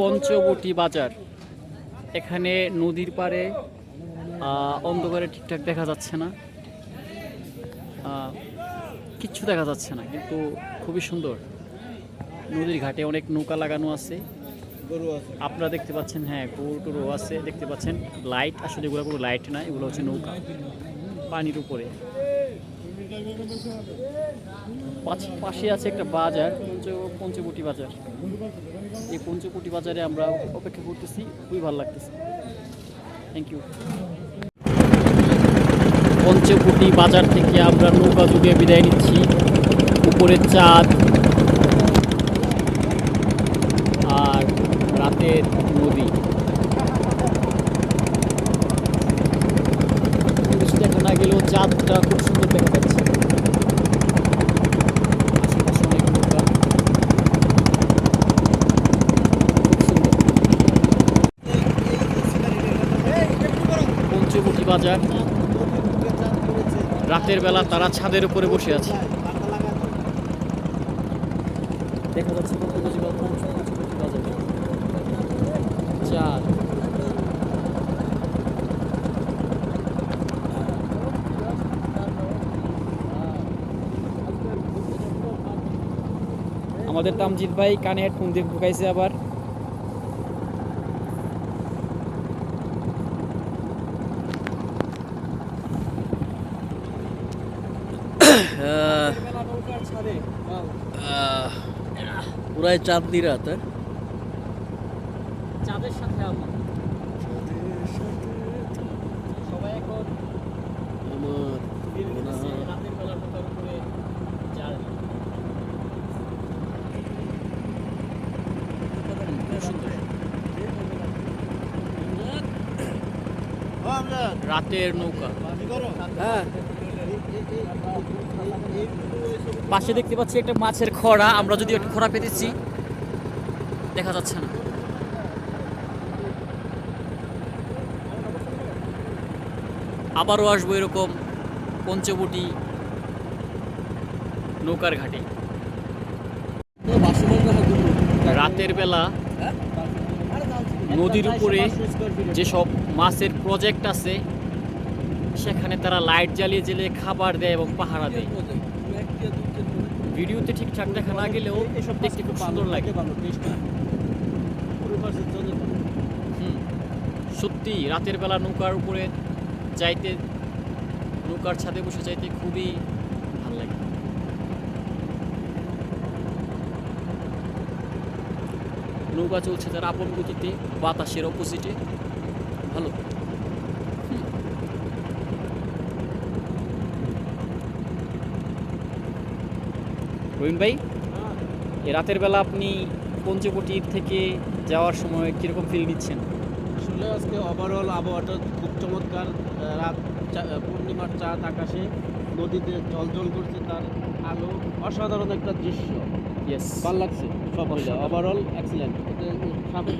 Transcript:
পঞ্চবটি বাজার। এখানে নদীর আহ, অন্ধকারে ঠিকঠাক দেখা যাচ্ছে না। কিচ্ছু দেখা যাচ্ছে না কিন্তু খুবই সুন্দর। নদীর ঘাটে অনেক নৌকা লাগানো আছে। আপনারা দেখতে পাচ্ছেন হ্যাঁ গরু টরু আছে দেখতে পাচ্ছেন। লাইট আসলে এগুলো কোনো লাইট না এগুলো হচ্ছে নৌকা। পানির উপরে। পাশ- আছে একটা বাজার, পঞ্চ পঞ্চবটি বাজার। এই পঞ্চবটি বাজারে আমরা অপেক্ষা করতেছি, খুবই ভালো লাগতেছে। থ্যাংক ইউ পঞ্চবটি বাজার থেকে আমরা নৌকা যুগে বিদায় নিচ্ছি। উপরে চাঁদ। আর রাতের নদী। না গেলেও চাঁদটা খুব সুন্দর দেখা যাচ্ছে আশেপাশে অনেক নৌকা। খুব সুন্দর। পঞ্চবটি বাজার। রাতের বেলা তারা ছাদের উপরে বসে আছে। আমাদের তামজিৎ ভাই কানে হেডফোন দিয়ে ঢুকাইছে আবার। পুরাই চাঁদনি রাত হ্যাঁ? চাঁদের সাথে সবাই এখন রাতের বেলা রাতের নৌকা। হ্যাঁ। পাশে দেখতে পাচ্ছি একটা মাছের খরা আমরা যদি একটা খরা পেতেছি, দেখা যাচ্ছে না। আবারও আসব এরকম পঞ্চবটি নৌকার ঘাটে। রাতের বেলা নদীর উপরে যেসব মাছের প্রজেক্ট আছে, সেখানে তারা লাইট জ্বালিয়ে জ্বালিয়ে খাবার দেয় এবং পাহারা দেয়। ভিডিওতে ঠিকঠাক দেখা না গেলেও এসব দেখতে খুব সুন্দর লাগে। হুম। সত্যি রাতের বেলা নৌকার উপরে যাইতে নৌকার ছাদে বসে যাইতে খুবই ভালো লাগে। নৌকা চলছে তার আপন গতিতে বাতাসের অপোজিটে ভালো। রবিন ভাই রাতের বেলা আপনি পঞ্চবটি থেকে যাওয়ার সময় কীরকম ফিল নিচ্ছেন? আসলে আজকে ওভারঅল আবহাওয়াটা খুব চমৎকার। রাত পূর্ণিমার চাঁদ আকাশে নদীতে জল জল করছে তার আলো। অসাধারণ একটা দৃশ্য। ইয়েস ভালো লাগছে সব ওভারঅল এক্সিলেন্ট সাপের